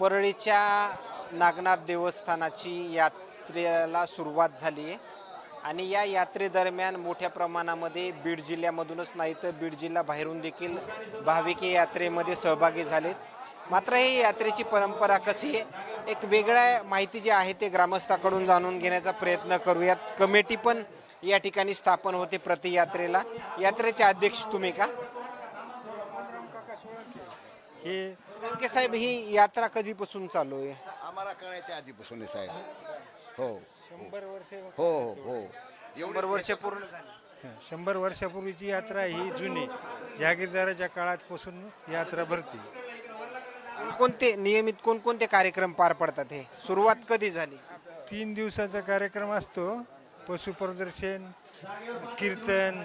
परळीच्या नागनाथ देवस्थानाची यात्रेला सुरुवात झाली आहे. आणि या यात्रेदरम्यान मोठ्या प्रमाणामध्ये बीड जिल्ह्यामधूनच नाही तर बीड जिल्हा बाहेरून देखील भाविक या यात्रेमध्ये सहभागी झालेत. मात्र ही यात्रेची परंपरा कशी आहे? एक वेगळ्या माहिती जी आहे ते ग्रामस्थाकडून जाणून घेण्याचा प्रयत्न करूयात. कमिटी पण या ठिकाणी स्थापन होते प्रति यात्रेला. यात्रेचे अध्यक्ष तुम्ही का? हे सोळंके साहेब ही यात्रा कधीपासून चालू आहे? आम्हाला कळायच्या आधीपासून आहे साहेब. हो शंभर वर्ष हो हो हो. शंभर वर्ष पूर्ण झाली. शंभर वर्षापूर्वीची यात्रा ही जुनी. जहागीरदाराच्या काळापासून यात्रा भरती. कोणते नियमित कोणकोणते कार्यक्रम पार पडतात हे? सुरुवात कधी झाली? तीन दिवसाचा कार्यक्रम असतो. पशु प्रदर्शन कीर्तन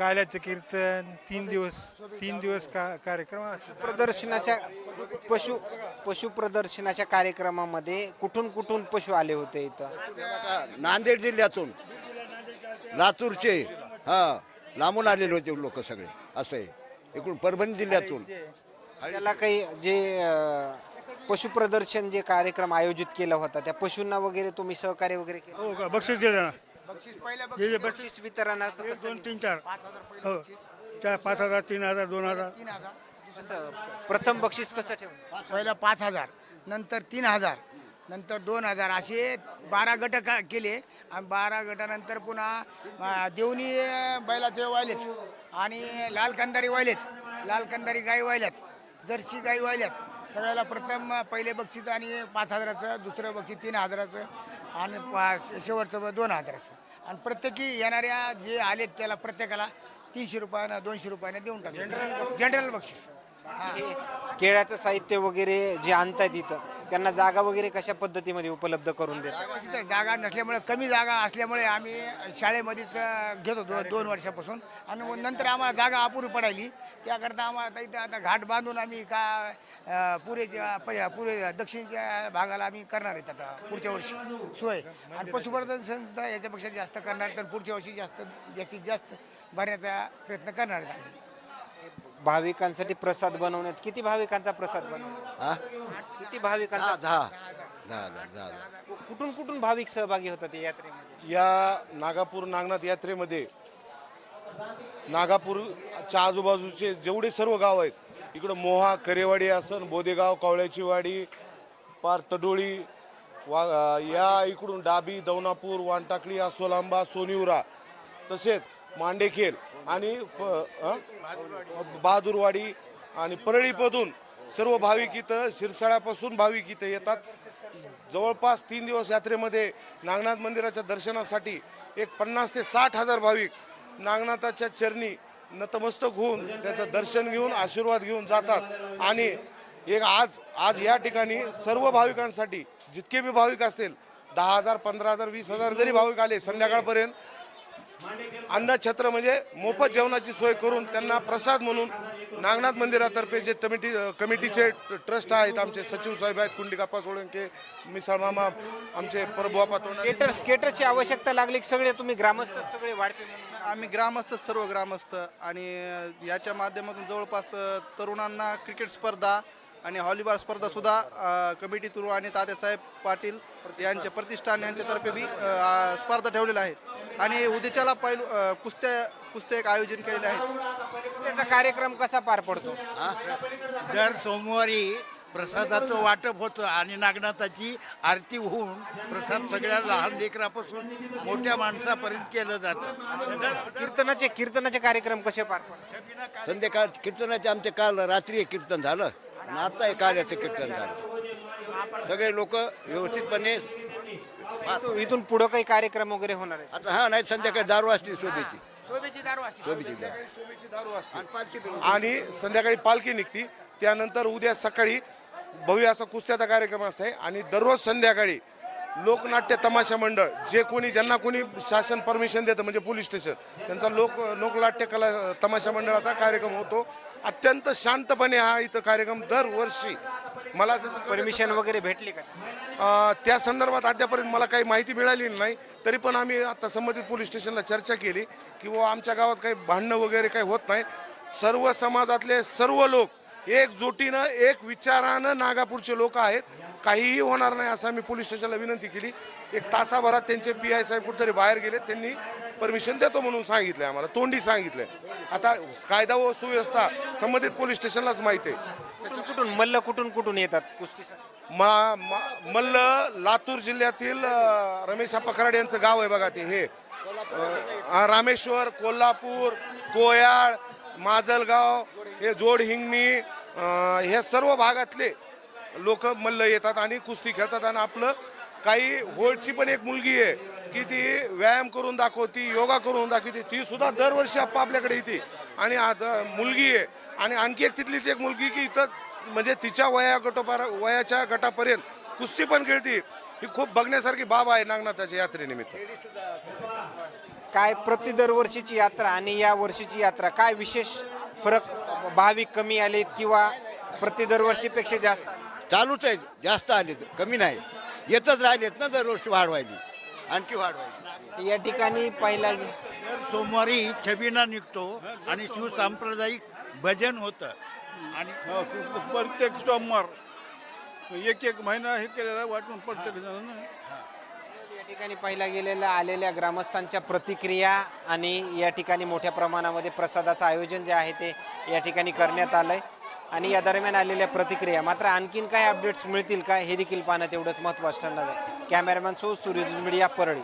काल्याचं कीर्तन तीन दिवस तीन दिवस का कार्यक्रम असतो. प्रदर्शनाच्या पशु पशु प्रदर्शनाच्या कार्यक्रमामध्ये कुठून कुठून पशु आले होते इथं? नांदेड जिल्ह्यातून. लातूरचे. हा लांबून आलेले होते लोक सगळे असं आहे. इकडून परभणी जिल्ह्यातून. त्याला काही जे अं, पशु प्रदर्शन जे कार्यक्रम आयोजित केला होता त्या पशूंना वगैरे तुम्ही सहकार्य वगैरे केलं? हो का? बक्षीस दिलं ना? हे बक्षीस बक्षीस वितरणाचं एक कसं दोन तीन चार. हो. त्या पाच हजार तीन हजार दोन हजार. कसं प्रथम बक्षीस कसं ठेवलं? पहिलं पाच हजार नंतर तीन हजार नंतर दोन हजार. असे बारा गट का केले. आणि बारा गटानंतर पुन्हा अं, देवणी अं, बैलाचे वाहिलेच आणि लाल कंदारी वाहिलेच लाल कंदारी गाई वाहिल्याच जर्सी गाई वाहिल्याच सगळ्याला प्रथम पहिले बक्षीस आणि पाच हजाराचं दुसरं बक्षीस तीन हजाराचं. आणि पा- शेवटचं दोन हजाराचं. आणि प्रत्येकी येणाऱ्या जे आलेत त्याला प्रत्येकाला तीनशे रुपयानं दोनशे रुपयानं देऊन टाकले जनरल बक्षीस. हां. हे केळ्याचं साहित्य वगैरे जे आणतायत इथं त्यांना जागा वगैरे कशा पद्धतीमध्ये उपलब्ध करून देतात तिथं जागा नसल्यामुळे कमी जागा असल्यामुळे आम्ही शाळेमध्येच अं, घेत होतो दोन वर्षापासून. आणि मग नंतर आम्हाला जागा अपुरी पडायली. त्याकरता आम्हाला आता इथं आता घाट बांधून आम्ही का अं, पुरेच्या प- पुरे दक्षिणच्या भागाला आम्ही करणार आहेत आता पुढच्या वर्षी. सोय. आणि पशुवर्धन संस्था याच्यापेक्षा जास्त करणार तर पुढच्या वर्षी जास्त जास्तीत जास्त भरण्याचा प्रयत्न करणार आहेत आम्ही. भाविकांसाठी प्रसाद बनवण्यात किती भाविकांचा प्रसाद हा? किती भाविकांचा? दहा दहा. दहा दहा दहा दहा. कुठून कुठून भाविक सहभागी होतात या यात्रेमध्ये? या नागापूर नागनाथ यात्रेमध्ये नागापूरच्या आजूबाजूचे जेवढे सर्व गाव आहेत इकडं मोहा करेवाडी असन बोदेगाव कावळ्याची वाडी पार तडोळी वा या इकडून डाबी दौनापूर वानटाकळी आसोलांबा सोनिवरा तसेच मांडेखेल आणि प- बहादूरवाडी आणि परळीमधून सर्व भाविक इथं शिरसाळ्यापासून भाविक इथं येतात. जवळपास तीन दिवस यात्रेमध्ये नागनाथ मंदिराच्या दर्शनासाठी एक पन्नास ते साठ हजार भाविक नागनाथाच्या चरणी नतमस्तक होऊन त्याचं दर्शन घेऊन आशीर्वाद घेऊन जातात. आणि एक आज आज या ठिकाणी सर्व भाविकांसाठी जितके बी भाविक असतील दहा हजार पंधरा हजार वीस हजार जरी भाविक आले संध्याकाळपर्यंत अन्नछत्र म्हणजे मोफत जेवणाची सोय करून त्यांना प्रसाद म्हणून नागनाथ मंदिरातर्फे जे कमिटी कमिटीचे ट्रस्ट आहेत आमचे सचिव साहेब आहेत कुंडलिकाप्पा सोळंके मिसाळ मामा आमचे परभुआ पाटोना स्केटर स्केटरची आवश्यकता लागली की सगळे तुम्ही ग्रामस्थ सगळे म्हणून? आम्ही ग्रामस्थ सर्व ग्रामस्थ आणि याच्या माध्यमातून जवळपास तरुणांना क्रिकेट स्पर्धा आणि व्हॉलीबॉल स्पर्धा सुद्धा कमिटी थ्रू आणि तात्यासाहेब पाटील यांच्या प्रतिष्ठान यांच्यातर्फे बी स्पर्धा ठेवलेल्या आहेत. आणि उद्याच्याला पैलू कुस्त्या कुस्त्या एक आयोजन केलेले आहेत त्याचा कार्यक्रम कसा पार पडतो? दर सोमवारी प्रसादाचं वाटप होतं आणि नागनाथाची आरती होऊन प्रसाद सगळ्या लहान लेकरापासून मोठ्या माणसापर्यंत केलं जातं. दर- कीर्तनाचे कीर्तनाचे कार्यक्रम कसे पार पडतात? संध्याकाळ कीर्तनाचे आमचे काल रात्री एक कीर्तन झालं आणि आता एक कार्याचं कीर्तन झालं. सगळे लोक व्यवस्थितपणे इथून- इथून पुढं काही कार्यक्रम वगैरे होणार आहे आता हा नाही संध्याकाळी दारू असतील शोभेची. शोभेची दारू असते शोभेची दारू. आणि पालखी. आणि संध्याकाळी पालखी निघती. त्यानंतर उद्या सकाळी भव्य असा कुस्त्याचा कार्यक्रम असते आणि दररोज संध्याकाळी लोकनाट्य तमाशा मंडळ जे कोणी ज्यांना कोणी शासन परमिशन देतं म्हणजे पोलीस स्टेशन त्यांचा लोक लोकनाट्य कला तमाशा मंडळाचा कार्यक्रम होतो. अत्यंत शांतपणे हा इथं कार्यक्रम दरवर्षी मला जसं परमिशन वगैरे भेटली का? त्या संदर्भात अद्यापर्यंत मला काही माहिती मिळाली नाही. तरी पण आम्ही आता संबंधित पोलीस स्टेशनला चर्चा केली की बुवा आमच्या गावात काही भांडणं वगैरे काही होत नाही. सर्व समाजातले सर्व लोक एकजुटीनं एक विचारानं नागापूरचे लोक आहेत. काहीही होणार नाही असं आम्ही पोलीस स्टेशनला विनंती केली. एक तासाभरात त्यांचे पी आय साहेब कुठेतरी बाहेर गेले. त्यांनी परमिशन देतो म्हणून सांगितलंय आम्हाला. तोंडी सांगितलंय. आता कायदा व सुव्यवस्था संबंधित पोलीस स्टेशनलाच माहिती आहे. कुठून? मल्ल कुठून कुठून येतात मा मा- मल्ल लातूर जिल्ह्यातील अ, रमेश आप्पा कराड यांचं गाव आहे बघा ते हे. अ, रामेश्वर कोल्हापूर कोयाळ माजलगाव हे जोड हिंगणी ह्या सर्व भागातले लोक मल्ल येतात आणि कुस्ती खेळतात आणि आपलं काही होळची पण एक मुलगी आहे की ती व्यायाम करून दाखवती योगा करून दाखवते. ती सुद्धा दरवर्षी आप्पा आपल्याकडे येते. आणि आता मुलगी आहे. आणि आणखी एक तिथलीच एक मुलगी की इथं म्हणजे तिच्या वया गटोपार वयाच्या गटापर्यंत कुस्ती पण खेळते. ही खूप बघण्यासारखी बाब आहे नागनाथाच्या यात्रेनिमित्त. काय प्रति दरवर्षीची यात्रा आणि या वर्षीची यात्रा काय विशेष फरक भाविक कमी आलेत किंवा प्रति दरवर्षीपेक्षा जास्त आले? चालूच आहे. जास्त आले कमी नाही. येतच राहिलेत ना दरवर्षी वाढवायली. आणखी वाढवायली. या ठिकाणी पहिला दर सोमवारी छबिना निघतो आणि शिवसांप्रदायिक भजन होतं. आणि हो, प्रत्येक सोमवार. एक एक महिना हे केलेला वाटून प्रत्येक जण ठिकाणी पाहिला गेलेल्या आलेल्या ग्रामस्थांच्या प्रतिक्रिया आणि या ठिकाणी मोठ्या प्रमाणामध्ये प्रसादाचं आयोजन जे आहे ते या ठिकाणी करण्यात आलं आहे आणि या दरम्यान आलेल्या प्रतिक्रिया मात्र आणखीन काय अपडेट्स मिळतील का हे देखील पाहणं तेवढंच महत्त्वाचं ठरणार आहे. कॅमेरामॅन सो सूर्यदुज मीडिया परळी.